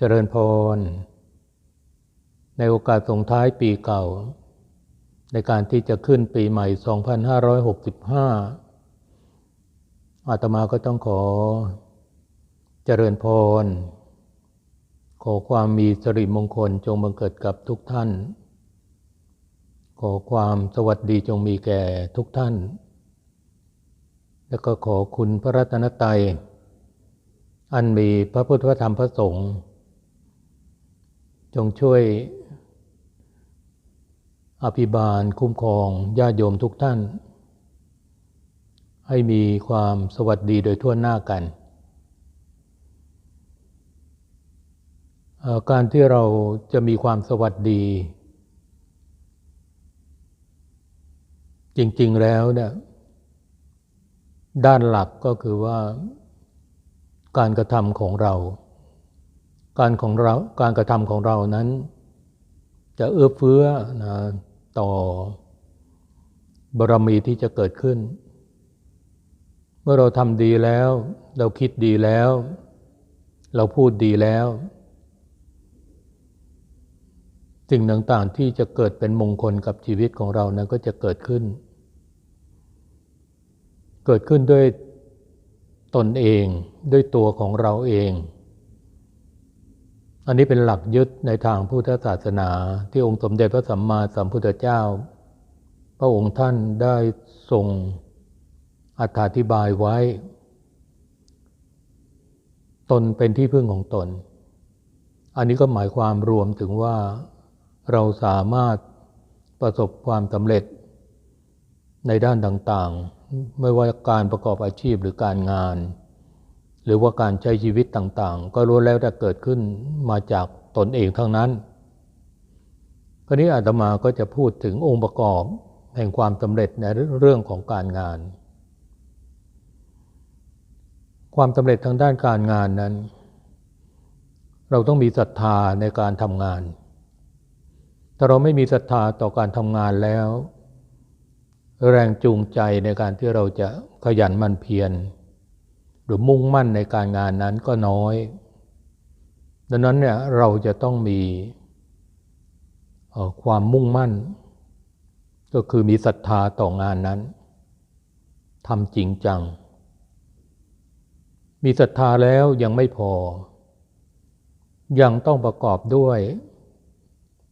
เจริญพร ในโอกาสส่งท้ายปีเก่า ในการที่จะขึ้นปีใหม่ 2565 อาตมาก็ต้องขอเจริญพร ขอความมีสิริมงคลจงบังเกิดกับทุกท่าน ขอความสวัสดีจงมีแก่ทุกท่าน แล้วก็ขอคุณพระรัตนตรัยอันมีพระพุทธธรรมพระสงฆ์ จงช่วยอภิบาลคุ้มครองญาติโยมทุกท่าน ให้มีความสวัสดีโดยทั่วหน้ากัน การที่เราจะมีความสวัสดี จริงๆแล้วเนี่ยด้านหลักก็คือว่าการกระทำของเรา การของเราการกระทำของเรานั้น จะเอื้อเฟื้อนะต่อบารมีที่จะเกิดขึ้น เมื่อเราทำดีแล้ว เราคิดดีแล้ว เราพูดดีแล้ว สิ่งต่างๆที่จะเกิดเป็นมงคลกับชีวิตของเรานั้นก็จะเกิดขึ้น เกิดขึ้นด้วยตนเองด้วยตัวของเราเอง อันนี้เป็นหลักยึดในทางพุทธศาสนา ที่องค์สมเด็จพระสัมมาสัมพุทธเจ้า พระองค์ท่านได้ทรงอธิบายไว้ ตนเป็นที่พึ่งของตน อันนี้ก็หมายความรวมถึงว่าเราสามารถประสบความสำเร็จในด้านต่างๆ ไม่ว่าการประกอบอาชีพหรือการงาน หรือว่าการใช้ชีวิตต่างๆ ก็รู้แล้วแต่เกิดขึ้นมาจากตนเองทั้งนั้นคราวนี้อาตมาก็จะพูดถึงองค์ประกอบแห่งความสำเร็จในเรื่องของการงาน ความสำเร็จทางด้านการงานนั้น เราต้องมีศรัทธาในการทำงาน ถ้าเราไม่มีศรัทธาต่อการทำงานแล้ว แรงจูงใจในการที่เราจะขยันมันเพียร หรือมุ่งมั่นในการงานนั้นก็น้อย ดังนั้นเนี่ยเราจะต้องมีความมุ่งมั่น ก็คือมีศรัทธาต่องานนั้นทำจริงจัง มีศรัทธาแล้วยังไม่พอ ยังต้องประกอบด้วย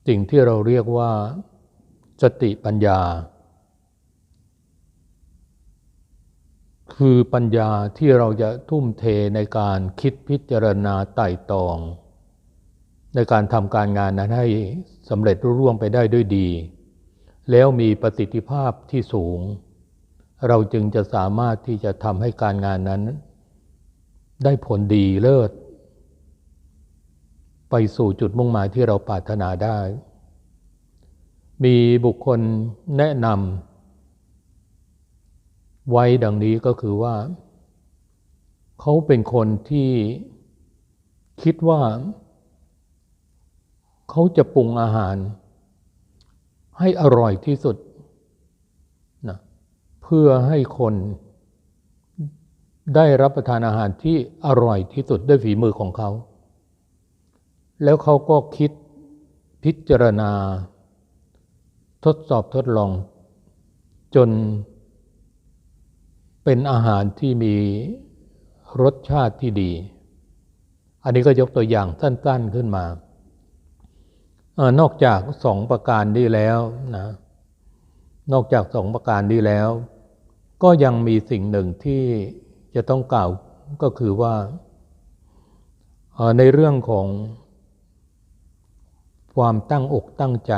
สิ่งที่เราเรียกว่า สติปัญญา คือปัญญาที่เราจะทุ่มเทในการคิดพิจารณาไต่ตอง ในการทำการงานนั้นให้สำเร็จรุ่ร่วงไปได้ด้วยดี แล้วมีประสิทธิภาพที่สูง เราจึงจะสามารถที่จะทำให้การงานนั้น ได้ผลดีเลิศ ไปสู่จุดมุ่งหมายที่เราปรารถนาได้ มีบุคคลแนะนำ ไว้ดังนี้ก็คือว่า เขาเป็นคนที่คิดว่า เขาจะปรุงอาหาร ให้อร่อยที่สุดนะเพื่อให้คนได้รับประทานอาหารที่อร่อยที่สุดด้วยฝีมือของเขา แล้วเขาก็คิดพิจารณา ทดสอบทดลองจน เป็นอาหารที่มีรสชาติที่ดี อันนี้ก็ยกตัวอย่างสั้น ๆขึ้นมา นอกจากสองประการนี้แล้วนะ นอกจากสองประการนี้แล้ว ก็ยังมีสิ่งหนึ่งที่จะต้องกล่าวก็คือว่าในเรื่องของความตั้งอกตั้งใจ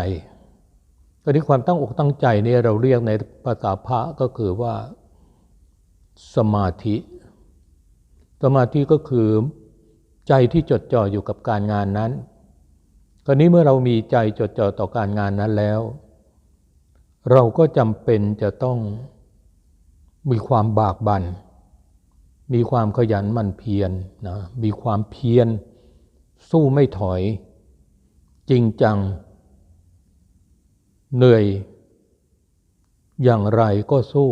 ตอนนี้ความตั้งอกตั้งใจนี่เราเรียกในภาษาพระก็คือว่า สมาธิ สมาธิก็คือใจที่จดจ่ออยู่กับการงานนั้นคราวนี้เมื่อเรามีใจจดจ่อต่อการงานนั้นแล้ว เราก็จำเป็นจะต้องมีความบากบัน่นมีความขยันหมั่นเพียรนะมีความเพียรสู้ไม่ถอย จริงจัง เหนื่อย อย่างไรก็สู้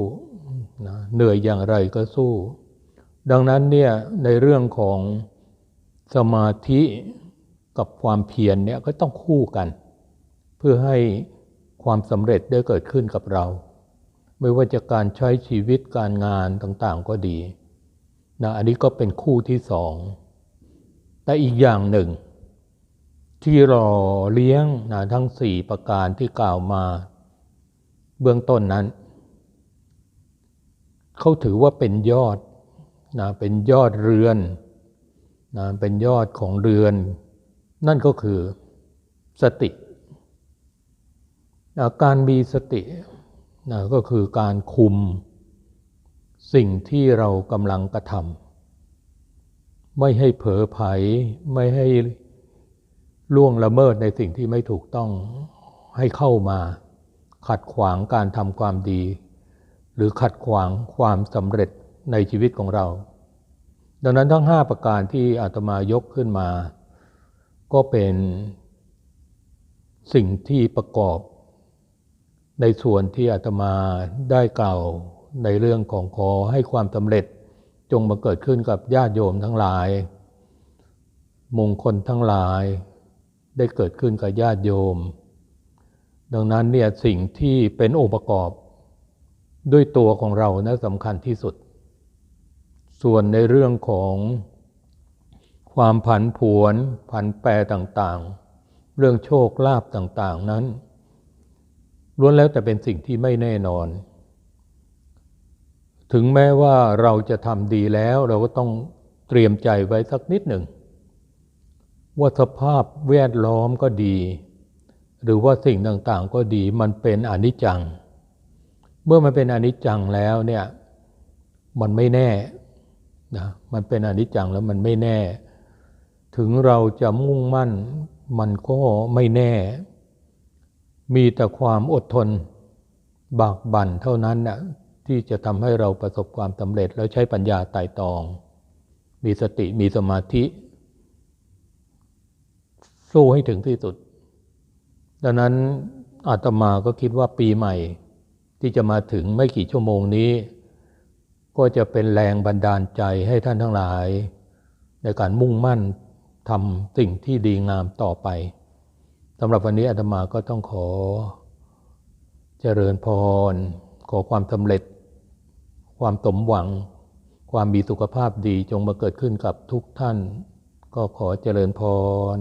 นะเหนื่อยอย่างไรก็สู้ ดังนั้นเนี่ยในเรื่องของสมาธิกับความเพียรเนี่ยก็ต้องคู่กัน เพื่อให้ความสำเร็จได้เกิดขึ้นกับเรา ไม่ว่าจะการใช้ชีวิตการงานต่างๆก็ดีนะอันนี้ก็เป็นคู่ที่สอง แต่อีกอย่างหนึ่ง ที่รอเลี้ยงนะทั้งสี่ประการที่กล่าวมา เบื้องต้นนั้น เขาถือว่าเป็นยอดนะเป็นยอดเรือนนะเป็นยอดของเรือน นั่นก็คือสตินะการมีสตินะก็คือการคุมสิ่งที่เรากำลังกระทำไม่ให้เผลอไผไม่ให้ล่วงละเมิดในสิ่งที่ไม่ถูกต้องให้เข้ามา ขัดขวางการทำความดี หรือขัดขวางความสำเร็จในชีวิตของเรา ดังนั้นทั้งห้าประการที่อาตมายกขึ้นมา ก็เป็นสิ่งที่ประกอบ ในส่วนที่อาตมาได้กล่าวในเรื่องของขอให้ความสำเร็จจงมาเกิดขึ้นกับญาติโยมทั้งหลาย มงคลทั้งหลาย ได้เกิดขึ้นกับญาติโยม ดังนั้นเนี่ยสิ่งที่เป็นองค์ประกอบ ด้วยตัวของเรานะสำคัญที่สุด ส่วนในเรื่องของความผันผวนผันแปรต่างๆ เรื่องโชคลาภต่างๆนั้นล้วนแล้วแต่เป็นสิ่งที่ไม่แน่นอน ถึงแม้ว่าเราจะทำดีแล้วเราก็ต้องเตรียมใจไว้สักนิดหนึ่ง ว่าสภาพแวดล้อมก็ดี หรือว่าสิ่งต่างๆก็ดีมันเป็นอนิจจัง เมื่อมันเป็นอนิจจังแล้วเนี่ยมันไม่แน่นะมันเป็นอนิจจังแล้วมันไม่แน่ ถึงเราจะมุ่งมั่นมันก็ไม่แน่ มีแต่ความอดทนบากบั่นเท่านั้นนะที่จะทำให้เราประสบความสำเร็จแล้วใช้ปัญญาไต่ตอง มีสติมีสมาธิ สู้ให้ถึงที่สุด ดังนั้นอาตมาก็คิดว่าปีใหม่ ที่จะมาถึงไม่กี่ชั่วโมงนี้ ก็จะเป็นแรงบันดาลใจให้ท่านทั้งหลาย ในการมุ่งมั่นทำสิ่งที่ดีงามต่อไปสำหรับวันนี้อาตมาก็ต้องขอ เจริญพร ขอความสำเร็จ ความสมหวัง ความมีสุขภาพดีจงมาเกิดขึ้นกับทุกท่าน ก็ขอเจริญพร